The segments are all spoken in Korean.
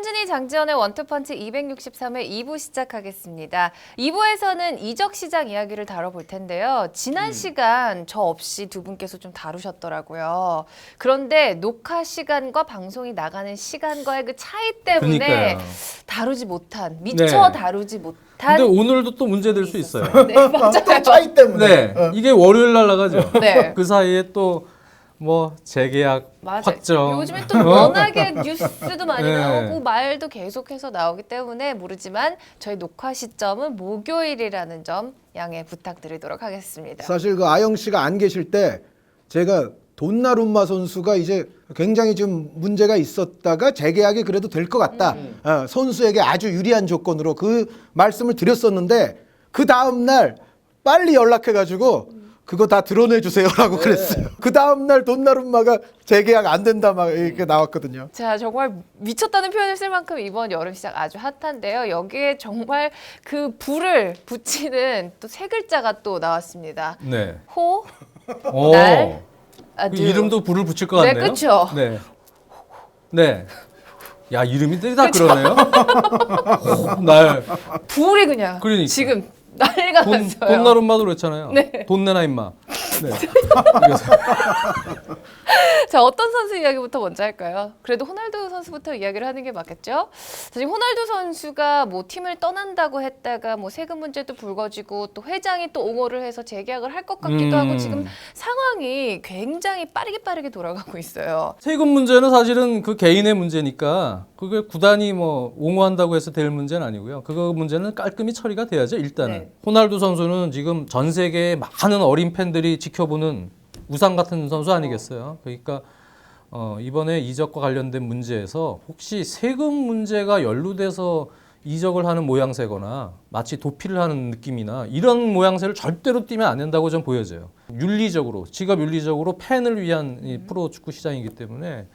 한준희 장지현의 원투펀치 263회 2부 시작하겠습니다. 2부에서는 이적 시장 이야기를 다뤄볼 텐데요. 지난 음. 시간 저 없이 두 분께서 좀 다루셨더라고요. 그런데 녹화 시간과 방송이 나가는 시간과의 그 차이 때문에 그러니까요. 다루지 못한 미처 네. 다루지 못한 근데 오늘도 또 문제 될 수 있어요. 네, 맞아요. 또 차이 때문에. 네, 어. 이게 월요일 날 나가죠. 네. 그 사이에 또 뭐 재계약 맞아요. 확정. 요즘에 또 워낙에 뉴스도 많이 네. 나오고 말도 계속해서 나오기 때문에 모르지만 저희 녹화 시점은 목요일이라는 점 양해 부탁드리도록 하겠습니다. 사실 그 아영 씨가 안 계실 때 제가 돈나룸마 선수가 이제 굉장히 좀 문제가 있었다가 재계약이 그래도 될 것 같다. 어, 선수에게 아주 유리한 조건으로 그 말씀을 드렸었는데 그 다음 날 빨리 연락해가지고 그거 다 드러내 주세요라고 그랬어요. 그 다음 날 돈나룸마가 재계약 안 된다 막 이렇게 나왔거든요. 자 정말 미쳤다는 표현을 쓸 만큼 이번 여름 시장 아주 핫한데요. 여기에 정말 그 불을 붙이는 또 세 글자가 또 나왔습니다. 네. 호, 오. 날, 그 아두. 이름도 불을 붙일 것 네, 같네요. 그쵸. 네. 네. 야 이름이 다 그러네요. 오, 날. 불이 그냥 그러니까. 지금 난리가 돈, 났어요. 돈 나름마도 그랬잖아요. 네. 돈 내나 임마. 네. 자 어떤 선수 이야기부터 먼저 할까요? 그래도 호날두 선수부터 이야기를 하는 게 맞겠죠? 사실 호날두 선수가 뭐 팀을 떠난다고 했다가 뭐 세금 문제도 불거지고 또 회장이 또 옹호를 해서 재계약을 할 것 같기도 음. 하고 지금 상황이 굉장히 빠르게 빠르게 돌아가고 있어요. 세금 문제는 사실은 그 개인의 문제니까 그게 구단이 뭐 옹호한다고 해서 될 문제는 아니고요. 그거 문제는 깔끔히 처리가 돼야죠. 일단은 네. 호날두 선수는 지금 전 세계의 많은 어린 팬들이 지켜보는 우상 같은 선수 아니겠어요. 그러니까 어, 이번에 이적과 관련된 문제에서 혹시 세금 문제가 연루돼서 이적을 하는 모양새거나 마치 도피를 하는 느낌이나 이런 모양새를 절대로 띠면 안 된다고 좀 보여져요. 윤리적으로 직업 윤리적으로 팬을 위한 이 프로 축구 시장이기 때문에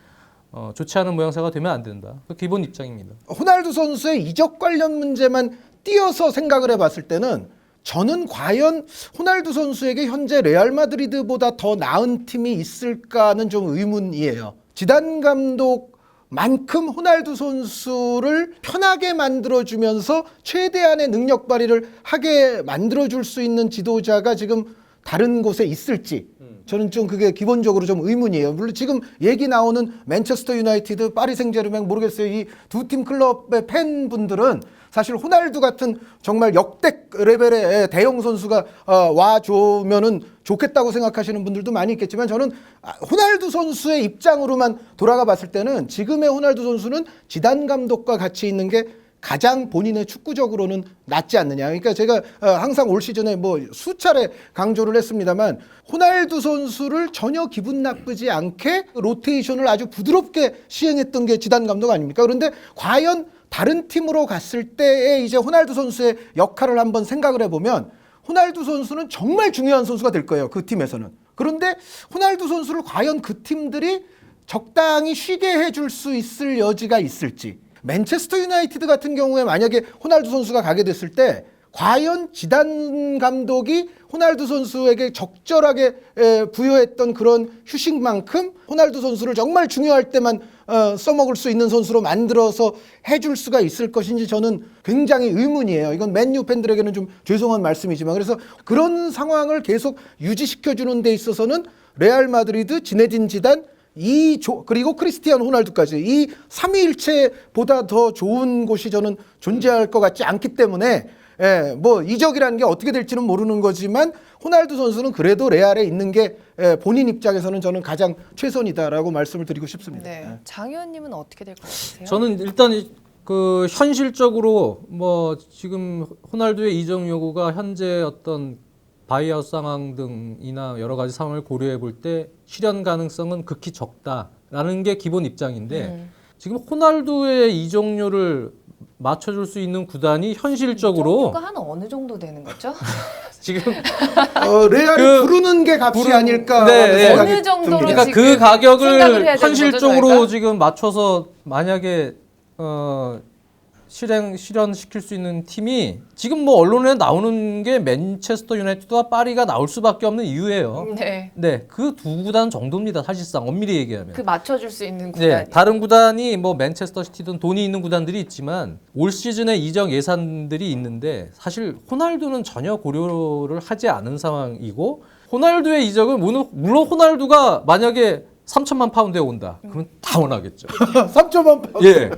어, 좋지 않은 모양새가 되면 안 된다. 그 기본 입장입니다. 호날두 선수의 이적 관련 문제만 띄어서 생각을 해봤을 때는 저는 과연 호날두 선수에게 현재 레알 마드리드보다 더 나은 팀이 있을까는 좀 의문이에요. 지단 감독만큼 호날두 선수를 편하게 만들어주면서 최대한의 능력 발휘를 하게 만들어줄 수 있는 지도자가 지금 다른 곳에 있을지 저는 좀 그게 기본적으로 좀 의문이에요. 물론 지금 얘기 나오는 맨체스터 유나이티드, 파리 생제르맹 모르겠어요. 이 두 팀 클럽의 팬분들은 사실 호날두 같은 정말 역대 레벨의 대형 선수가 어, 와주면은 좋겠다고 생각하시는 분들도 많이 있겠지만 저는 아, 호날두 선수의 입장으로만 돌아가 봤을 때는 지금의 호날두 선수는 지단 감독과 같이 있는 게 가장 본인의 축구적으로는 낫지 않느냐. 그러니까 제가 어, 항상 올 시즌에 뭐 수차례 강조를 했습니다만 호날두 선수를 전혀 기분 나쁘지 않게 로테이션을 아주 부드럽게 시행했던 게 지단 감독 아닙니까? 그런데 과연 다른 팀으로 갔을 때의 이제 호날두 선수의 역할을 한번 생각을 해보면 호날두 선수는 정말 중요한 선수가 될 거예요. 그 팀에서는. 그런데 호날두 선수를 과연 그 팀들이 적당히 쉬게 해줄 수 있을 여지가 있을지. 맨체스터 유나이티드 같은 경우에 만약에 호날두 선수가 가게 됐을 때 과연 지단 감독이 호날두 선수에게 적절하게 에, 부여했던 그런 휴식만큼 호날두 선수를 정말 중요할 때만 어, 써먹을 수 있는 선수로 만들어서 해줄 수가 있을 것인지 저는 굉장히 의문이에요. 이건 맨유 팬들에게는 좀 죄송한 말씀이지만 그래서 그런 상황을 계속 유지시켜주는 데 있어서는 레알 마드리드, 지네딘 지단 이 조, 그리고 크리스티안 호날두까지 이 삼위일체보다 더 좋은 곳이 저는 존재할 것 같지 않기 때문에 예, 뭐 이적이라는 게 어떻게 될지는 모르는 거지만 호날두 선수는 그래도 레알에 있는 게 예, 본인 입장에서는 저는 가장 최선이다라고 말씀을 드리고 싶습니다. 네. 예. 장 의원님은 어떻게 될 것 같으세요? 저는 일단 이- 그 현실적으로 뭐 지금 호날두의 이적 요구가 현재 어떤 바이아웃 상황 등이나 여러 가지 상황을 고려해 볼 때 실현 가능성은 극히 적다라는 게 기본 입장인데 음. 지금 호날두의 이적료를 맞춰줄 수 있는 구단이 현실적으로 정도가 한 어느 정도 되는 거죠? 지금 어, 레알이 그 부르는 게 값이 부르는- 아닐까 네, 네. 어느 정도로. 그러니까 그 가격을 현실적으로? 지금 맞춰서 만약에 어 실행 실현시킬 수 있는 팀이 지금 뭐 언론에 나오는 게 맨체스터 유나이티드와 파리가 나올 수밖에 없는 이유예요. 네. 네, 그 두 구단 정도입니다. 사실상 엄밀히 얘기하면. 그 맞춰줄 수 있는 네, 구단이. 다른 구단이 뭐 맨체스터 시티든 돈이 있는 구단들이 있지만 올 시즌에 이적 예산들이 있는데 사실 호날두는 전혀 고려를 하지 않은 상황이고 호날두의 이적은 물론 호날두가 만약에 3천만 파운드에 온다. 그러면 다 원하겠죠. 3점만 파. 예.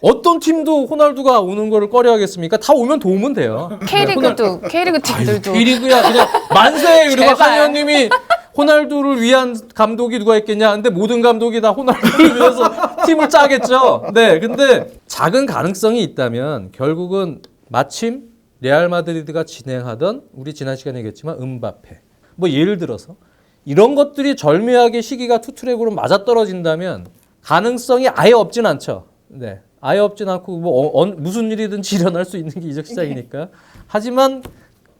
어떤 팀도 호날두가 오는 거를 꺼려 하겠습니까? 다 오면 도움은 돼요. K리그도 K리그 팀들도 K리그야 그냥 만세 그리고 제발. 한 의원님이 호날두를 위한 감독이 누가 있겠냐 근데 모든 감독이 다 호날두를 위해서 팀을 짜겠죠 네 근데 작은 가능성이 있다면 결국은 마침 레알 마드리드가 진행하던 우리 지난 시간에 얘기했지만 음바페 뭐 예를 들어서 이런 것들이 절묘하게 시기가 투트랙으로 맞아떨어진다면 가능성이 아예 없진 않죠. 네. 아예 없진 않고 뭐 어- 어- 무슨 일이든지 일어날 수 있는 게 이적 시장이니까. 하지만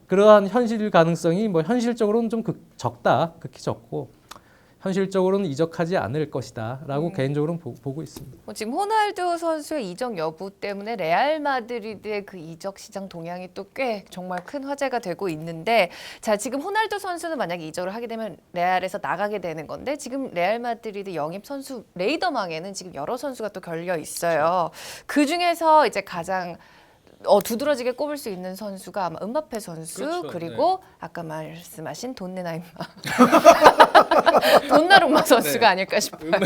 그러한 현실 가능성이 뭐 현실적으로는 좀 극, 적다, 극히 적고 현실적으로는 이적하지 않을 것이다라고 개인적으로는 보, 보고 있습니다. 뭐 지금 호날두 선수의 이적 여부 때문에 레알 마드리드의 그 이적 시장 동향이 또 꽤 정말 큰 화제가 되고 있는데 자 지금 호날두 선수는 만약에 이적을 하게 되면 레알에서 나가게 되는 건데 지금 레알 마드리드 영입 선수 레이더망에는 지금 여러 선수가 또 걸려 있어요. 그 중에서 이제 가장 어, 두드러지게 꼽을 수 있는 선수가 아마 음바페 선수 그렇죠. 그리고 아까 말씀하신 돈네나임마 돈나룸마 선수가 아닐까 싶어요.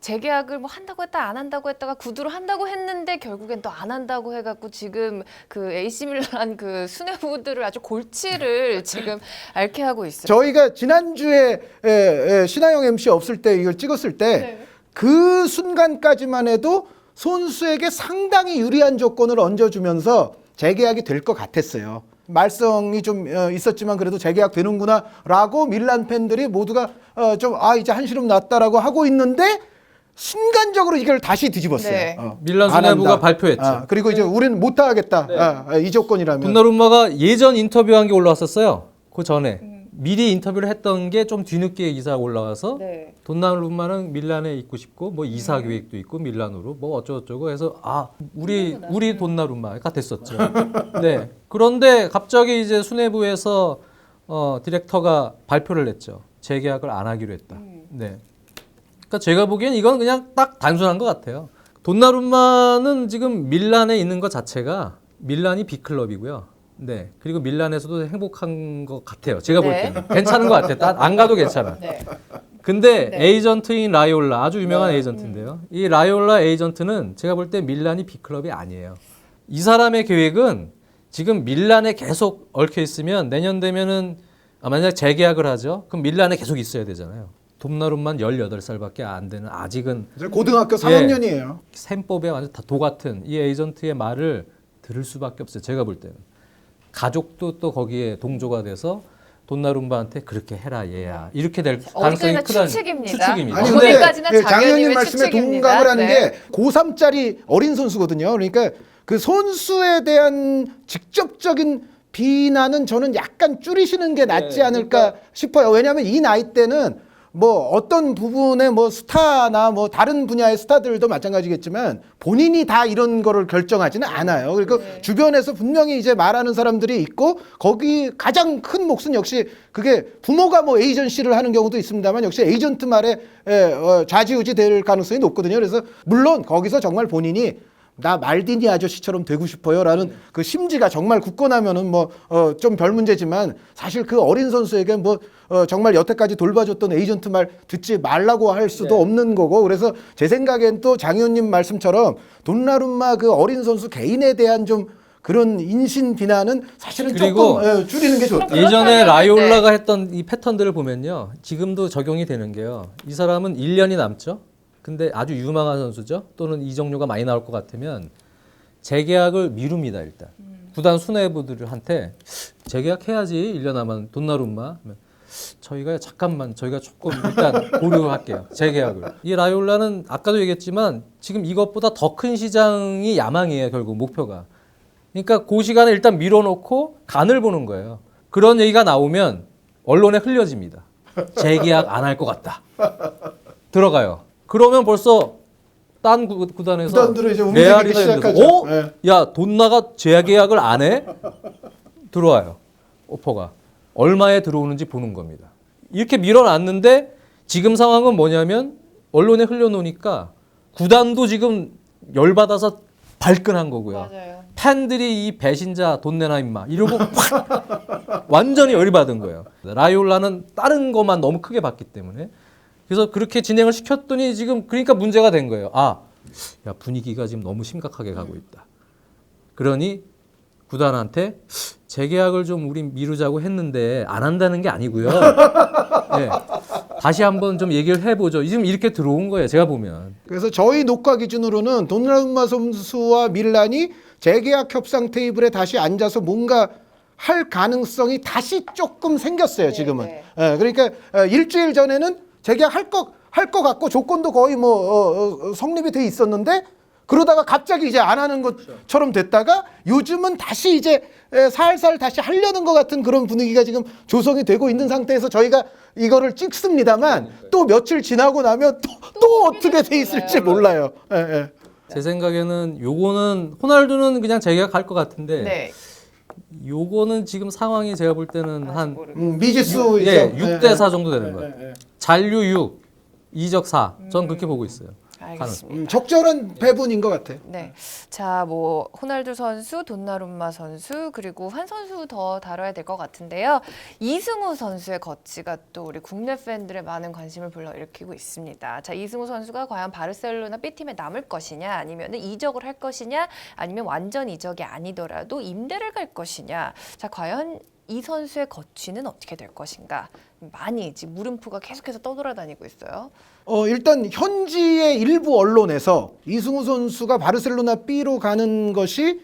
재계약을 뭐 한다고 했다 안 한다고 했다가 구두로 한다고 했는데 결국엔 또 안 한다고 해갖고 지금 그 AC 밀란 그 수뇌부들을 아주 골치를 지금 앓게 하고 있어요. 저희가 지난주에 에, 에, 신하영 MC 없을 때 이걸 찍었을 때그 순간까지만 해도 손수에게 상당히 유리한 조건을 얹어주면서 재계약이 될 것 같았어요. 말썽이 좀 어, 있었지만 그래도 재계약 되는구나라고 밀란 팬들이 모두가 어, 좀아 이제 한시름 났다라고 하고 있는데 순간적으로 이걸 다시 뒤집었어요. 네. 어. 밀란 한다. 발표했죠. 아, 그리고 이제 우리는 못 하겠다. 아, 아, 이 조건이라면. 돈나룸마가 예전 인터뷰한 게 올라왔었어요. 그 전에 미리 인터뷰를 했던 게 좀 뒤늦게 기사가 올라와서 네. 돈나룸마는 밀란에 있고 싶고 뭐 이사 계획도 있고 밀란으로 뭐 어쩌고저쩌고 해서 아 우리 우리 돈나룸마가 됐었죠. 네. 그런데 갑자기 이제 수뇌부에서 어 디렉터가 발표를 했죠. 재계약을 안 하기로 했다. 네. 그러니까 제가 보기엔 이건 그냥 딱 단순한 것 같아요. 돈나룸마는 지금 밀란에 있는 것 자체가 밀란이 B클럽이고요. 네. 그리고 밀란에서도 행복한 것 같아요. 제가 볼 네. 때는. 괜찮은 것 같아요. 딱안 가도 괜찮아. 네. 근데 네. 에이전트인 라이올라 아주 유명한 에이전트인데요. 이 라이올라 에이전트는 제가 볼 때 밀란이 B클럽이 아니에요. 이 사람의 계획은 지금 밀란에 계속 얽혀 있으면 내년 되면은 아, 만약 재계약을 하죠. 그럼 밀란에 계속 있어야 되잖아요. 돔나룸만 18살밖에 안 되는 아직은 고등학교 예. 3학년이에요. 셈법에 완전 다 도 같은 이 에이전트의 말을 들을 수밖에 없어요. 제가 볼 때는 가족도 또 거기에 동조가 돼서 돈나룸바한테 그렇게 해라 얘야 이렇게 될 가능성이 크다는 추측입니다. 추측입니다. 아니 어, 근데 거기까지는 예, 장현님 장현님의 말씀에 추측입니다. 동감을 하는 네. 게 고3짜리 어린 선수거든요. 그러니까 그 선수에 대한 직접적인 비난은 저는 약간 줄이시는 게 낫지 네, 않을까 싶어요. 왜냐하면 이 나이 때는 뭐 어떤 부분의 뭐 스타나 뭐 다른 분야의 스타들도 마찬가지겠지만 본인이 다 이런 거를 결정하지는 않아요. 그리고 네. 주변에서 분명히 이제 말하는 사람들이 있고 거기 가장 큰 몫은 역시 그게 부모가 뭐 에이전시를 하는 경우도 있습니다만 역시 에이전트 말에 에, 어, 좌지우지 될 가능성이 높거든요. 그래서 물론 거기서 정말 본인이 나 말디니 아저씨처럼 되고 싶어요라는 그 심지가 정말 굳건하면은 뭐좀별 문제지만 사실 그 어린 선수에게 뭐 어, 정말 여태까지 돌봐줬던 에이전트 말 듣지 말라고 할 수도 네. 없는 거고 그래서 제 생각엔 또 장 의원님 말씀처럼 돈나룸마 그 어린 선수 개인에 대한 좀 그런 인신 비난은 사실은 그리고 조금 예, 줄이는 게 좋다. 예전에 라이올라가 했던 이 패턴들을 보면요. 지금도 적용이 되는 게요. 이 사람은 1년이 남죠. 근데 아주 유망한 선수죠. 또는 이적료가 많이 나올 것 같으면 재계약을 미룹니다, 일단. 구단 수뇌부들한테 재계약해야지 1년 남은 돈나룸마. 저희가 잠깐만 저희가 조금 일단 고려할게요. 재계약을. 이 라이올라는 아까도 얘기했지만 지금 이것보다 더 큰 시장이 야망이에요, 결국 목표가. 그러니까 그 시간에 일단 밀어놓고 간을 보는 거예요. 그런 얘기가 나오면 언론에 흘려집니다. 재계약 안 할 것 같다. 들어가요. 그러면 벌써 딴 구, 구단에서 구단들은 이제 움직이기 레알이나 이런 데서 시작하죠. 어? 예. 야, 돈 나가 재계약을 안 해? 들어와요. 오퍼가. 얼마에 들어오는지 보는 겁니다. 이렇게 밀어놨는데 지금 상황은 뭐냐면 언론에 흘려놓으니까 구단도 지금 열받아서 발끈한 거고요. 맞아요. 팬들이 이 배신자 돈 내나 임마 이러고 확 완전히 열이 받은 거예요. 라이올라는 다른 것만 너무 크게 봤기 때문에 그래서 그렇게 진행을 시켰더니 지금 그러니까 문제가 된 거예요. 아, 야 분위기가 지금 너무 심각하게 가고 있다. 그러니 구단한테 재계약을 좀 우리 미루자고 했는데 안 한다는 게 아니고요. 예. 다시 한번 좀 얘기를 해보죠. 지금 이렇게 들어온 거예요. 제가 보면. 그래서 저희 녹화 기준으로는 돈나룸마 선수와 밀란이 재계약 협상 테이블에 다시 앉아서 뭔가 할 가능성이 다시 조금 생겼어요 지금은. 네. 예, 그러니까 어, 일주일 전에는 재계약 할거할 것 같고 조건도 거의 뭐 어, 어, 성립이 돼 있었는데 그러다가 갑자기 이제 안 하는 것처럼 됐다가 요즘은 다시 이제 에, 살살 다시 하려는 것 같은 그런 분위기가 지금 조성이 되고 있는 상태에서 저희가 이거를 찍습니다만 또 며칠 지나고 나면 또, 또 어떻게 돼 있을지 몰라요. 예, 예. 제 생각에는 요거는 호날두는 그냥 재계약 할 것 같은데 네. 요거는 지금 상황이 제가 볼 때는 한 음, 미지수 예, 이죠. 6대 4 정도 되는 예, 거예요. 잔류 6, 이적 4. 전 그렇게 보고 있어요. 알겠습니다. 음, 적절한 배분인 것 같아요. 네. 자, 뭐 호날두 선수, 돈나룸마 선수, 그리고 한 선수 더 다뤄야 될 것 같은데요. 이승우 선수의 거치가 또 우리 국내 팬들의 많은 관심을 불러일으키고 있습니다. 자, 이승우 선수가 과연 바르셀로나 B팀에 남을 것이냐, 아니면 이적을 할 것이냐, 아니면 완전 이적이 아니더라도 임대를 갈 것이냐. 자, 과연 이 선수의 거취는 어떻게 될 것인가? 많이 지금 물음표가 계속해서 떠돌아다니고 있어요. 어, 일단 현지의 일부 언론에서 이승우 선수가 바르셀로나 B로 가는 것이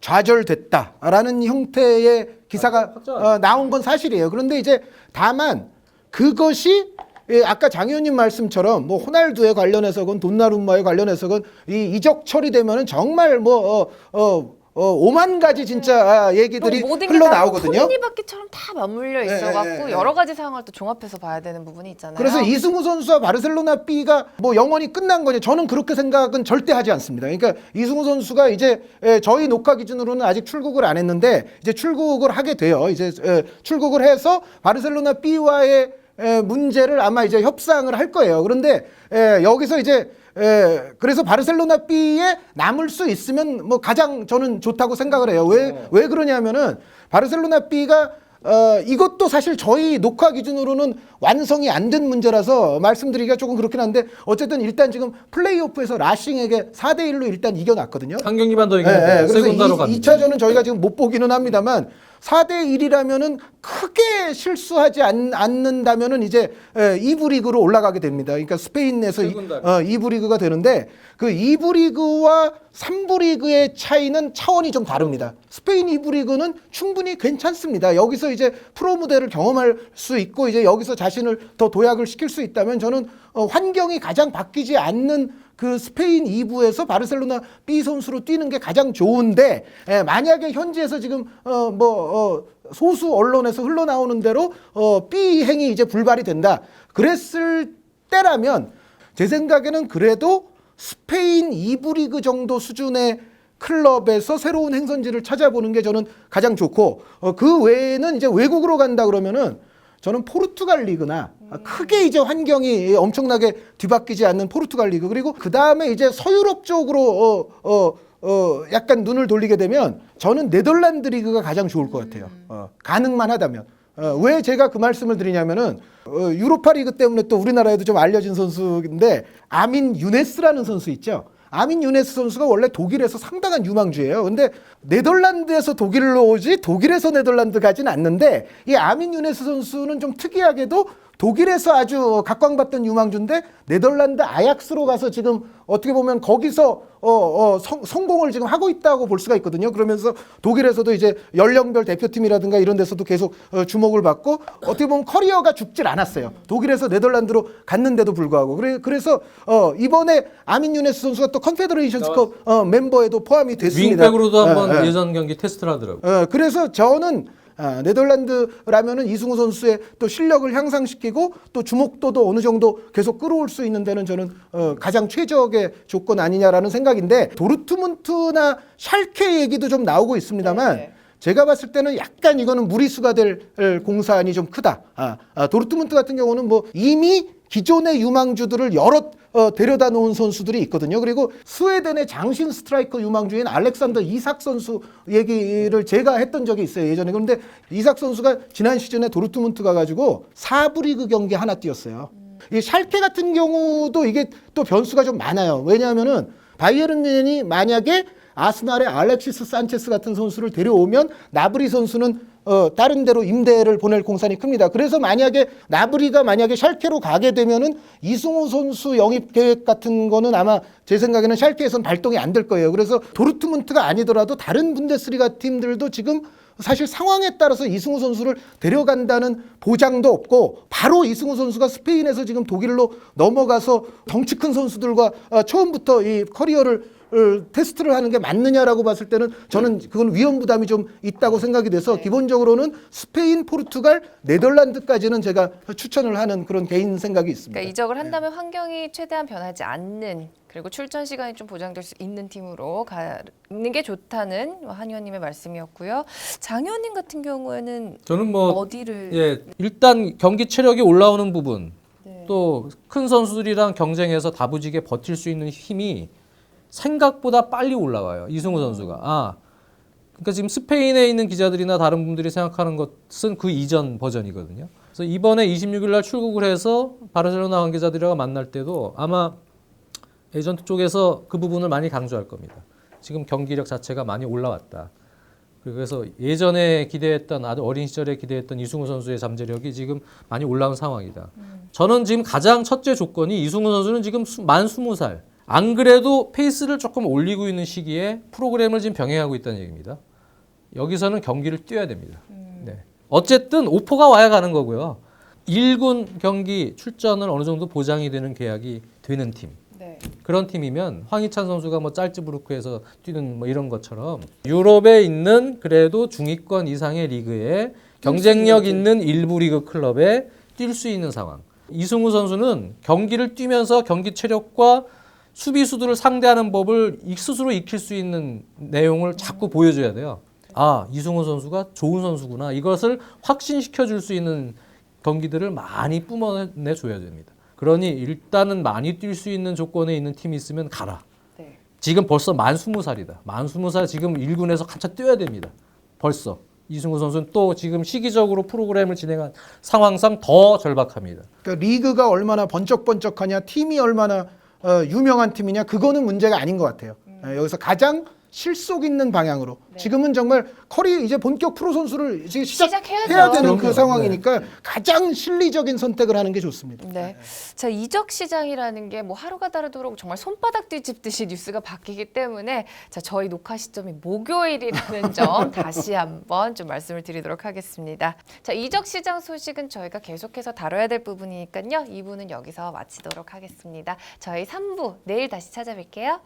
좌절됐다라는 형태의 기사가 어, 나온 건 사실이에요. 그런데 이제 다만 그것이 예, 아까 장 의원님 말씀처럼 뭐 호날두에 관련해서건 돈나룸마에 관련해서건 이 이적 처리되면은 정말 뭐 어, 어, 어, 오만 가지 진짜 아, 얘기들이 또 모든 흘러나오거든요. 게다 토니바퀴처럼 다 맞물려 예, 있어갖고 예, 예. 여러 가지 상황을 또 종합해서 봐야 되는 부분이 있잖아요. 그래서 이승우 선수와 바르셀로나 B가 뭐 영원히 끝난 거냐? 저는 그렇게 생각은 절대 하지 않습니다. 그러니까 이승우 선수가 이제 에, 저희 녹화 기준으로는 아직 출국을 안 했는데 이제 출국을 하게 돼요. 이제 에, 출국을 해서 바르셀로나 B와의 에, 문제를 아마 이제 협상을 할 거예요. 그런데 에, 여기서 이제 에, 그래서 바르셀로나 B에 남을 수 있으면 뭐 가장 저는 좋다고 생각을 해요. 왜왜 그러냐면은 바르셀로나 B가 어, 이것도 사실 저희 녹화 기준으로는 완성이 안 된 문제라서 말씀드리기가 조금 그렇긴 한데 어쨌든 일단 지금 플레이오프에서 라싱에게 4대 1로 일단 이겨놨거든요. 한 경기만 더 예, 이기면 예, 그래서 세군다로 갑니다. 2차전은 저희가 지금 못 보기는 합니다만 4대 1이라면은 크게 실수하지 않, 않는다면은 이제 예, 2부 리그로 올라가게 됩니다. 그러니까 스페인에서 이, 세군다. 어, 2부 리그가 되는데 그 2부 리그와 3부 리그의 차이는 차원이 좀 다릅니다. 스페인 2부 리그는 충분히 괜찮습니다. 여기서 이제 프로 무대를 경험할 수 있고 이제 여기서 자신을 더 도약을 시킬 수 있다면 저는 어, 환경이 가장 바뀌지 않는 그 스페인 2부에서 바르셀로나 B 선수로 뛰는 게 가장 좋은데 예, 만약에 현지에서 지금 어뭐 어, 소수 언론에서 흘러나오는 대로 어, B 행이 이제 불발이 된다. 그랬을 때라면 제 생각에는 그래도 스페인 2부 리그 정도 수준의 클럽에서 새로운 행선지를 찾아보는 게 저는 가장 좋고 어, 그 외에는 이제 외국으로 간다 그러면은 저는 포르투갈 리그나 크게 이제 환경이 엄청나게 뒤바뀌지 않는 포르투갈 리그 그리고 그 다음에 이제 서유럽 쪽으로 어, 어, 어, 약간 눈을 돌리게 되면 저는 네덜란드 리그가 가장 좋을 것 같아요. 어, 가능만 하다면. 어, 왜 제가 그 말씀을 드리냐면은 어, 유로파 리그 때문에 또 우리나라에도 좀 알려진 선수인데 아민 유네스라는 선수 있죠. 아민 유네스 선수가 원래 독일에서 상당한 유망주예요. 근데 네덜란드에서 독일로 오지 독일에서 네덜란드 가진 않는데 이 아민 유네스 선수는 좀 특이하게도 독일에서 아주 각광받던 유망주인데 네덜란드 아약스로 가서 지금 어떻게 보면 거기서 어, 어, 성, 성공을 지금 하고 있다고 볼 수가 있거든요. 그러면서 독일에서도 이제 연령별 대표팀이라든가 이런 데서도 계속 어, 주목을 받고 어떻게 보면 커리어가 죽질 않았어요. 독일에서 네덜란드로 갔는데도 불구하고 그래, 그래서 어, 이번에 아민 유네스 선수가 또 컨페더레이션스컵 어, 멤버에도 포함이 됐습니다. 윙백으로도 한번 예, 예. 예전 경기 테스트를 하더라고요. 어, 그래서 저는 아, 네덜란드라면은 이승우 선수의 또 실력을 향상시키고 또 주목도도 어느 정도 계속 끌어올 수 있는 데는 저는 어, 가장 최적의 조건 아니냐라는 생각인데 도르트문트나 샬케 얘기도 좀 나오고 있습니다만 네. 제가 봤을 때는 약간 이거는 무리수가 될 공사안이 좀 크다. 아, 아, 도르트문트 같은 경우는 뭐 이미 기존의 유망주들을 여러 어, 데려다 놓은 선수들이 있거든요. 그리고 스웨덴의 장신 스트라이커 유망 주인 알렉산더 이삭 선수 얘기를 제가 했던 적이 있어요. 예전에. 그런데 이삭 선수가 지난 시즌에 도르트문트 가가지고 사부 리그 경기 하나 뛰었어요. 이 샬케 같은 경우도 이게 또 변수가 좀 많아요. 왜냐하면은 바이에른 뮌헨이 만약에 아스날의 알렉시스 산체스 같은 선수를 데려오면 나브리 선수는 어, 다른 데로 임대를 보낼 공산이 큽니다. 그래서 만약에 나브리가 만약에 샬케로 가게 되면은 이승호 선수 영입 계획 같은 거는 아마 제 생각에는 샬케에선 발동이 안 될 거예요. 그래서 도르트문트가 아니더라도 다른 분데스리가 팀들도 지금 사실 상황에 따라서 이승우 선수를 데려간다는 보장도 없고 바로 이승우 선수가 스페인에서 지금 독일로 넘어가서 덩치 큰 선수들과 어, 처음부터 이 커리어를 어, 테스트를 하는 게 맞느냐라고 봤을 때는 저는 그건 위험 부담이 좀 있다고 생각이 돼서 기본적으로는 스페인, 포르투갈, 네덜란드까지는 제가 추천을 하는 그런 개인 생각이 있습니다. 그러니까 이적을 한다면 환경이 최대한 변하지 않는 그리고 출전 시간이 좀 보장될 수 있는 팀으로 가는 게 좋다는 한 의원님의 말씀이었고요. 장 의원님 같은 경우에는 저는 뭐 어디를 예, 일단 경기 체력이 올라오는 부분 네. 또 큰 선수들이랑 경쟁해서 다부지게 버틸 수 있는 힘이 생각보다 빨리 올라와요. 이승우 선수가. 아. 그러니까 지금 스페인에 있는 기자들이나 다른 분들이 생각하는 것은 그 이전 버전이거든요. 그래서 이번에 26일 날 출국을 해서 바르셀로나 관계자들과 만날 때도 아마 에이전트 쪽에서 그 부분을 많이 강조할 겁니다. 지금 경기력 자체가 많이 올라왔다. 그래서 예전에 기대했던 아주 어린 시절에 기대했던 이승우 선수의 잠재력이 지금 많이 올라온 상황이다. 저는 지금 가장 첫째 조건이 이승우 선수는 지금 수- 만 20살. 안 그래도 페이스를 조금 올리고 있는 시기에 프로그램을 지금 병행하고 있다는 얘기입니다. 여기서는 경기를 뛰어야 됩니다. 네. 어쨌든 오퍼가 와야 가는 거고요. 1군 경기 출전은 어느 정도 보장이 되는 계약이 되는 팀. 네. 그런 팀이면 황희찬 선수가 뭐 짤츠부르크에서 뛰는 뭐 이런 것처럼 유럽에 있는 그래도 중위권 이상의 리그에 경쟁력 있는 일부 리그 클럽에 뛸 수 있는 상황. 이승우 선수는 경기를 뛰면서 경기 체력과 수비수들을 상대하는 법을 익- 스스로 익힐 수 있는 내용을 자꾸 보여줘야 돼요. 아, 이승우 선수가 좋은 선수구나. 이것을 확신시켜 줄 수 있는 경기들을 많이 뿜어내 줘야 됩니다. 그러니 일단은 많이 뛸 수 있는 조건에 있는 팀이 있으면 가라. 네. 지금 벌써 만 스무 살이다. 만 스무 살 지금 1군에서 한차 뛰어야 됩니다. 벌써. 이승우 선수는 또 지금 시기적으로 프로그램을 진행한 상황상 더 절박합니다. 그러니까 리그가 얼마나 번쩍번쩍하냐, 팀이 얼마나 어, 유명한 팀이냐, 그거는 문제가 아닌 것 같아요. 예, 여기서 가장 실속 있는 방향으로 지금은 정말 커리 이제 본격 프로 선수를 이제. 시작해야 되는 그. 상황이니까 가장 실리적인 선택을 하는 게 좋습니다. 네. 자, 이적 시장이라는 게 뭐 하루가 다르도록 정말 손바닥 뒤집듯이 뉴스가 바뀌기 때문에 자, 저희 녹화 시점이 목요일이라는 점 다시 한번 좀 말씀을 드리도록 하겠습니다. 자, 이적 시장 소식은 저희가 계속해서 다뤄야 될 부분이니까요. 2부는 여기서 마치도록 하겠습니다. 저희 3부 내일 다시 찾아뵐게요.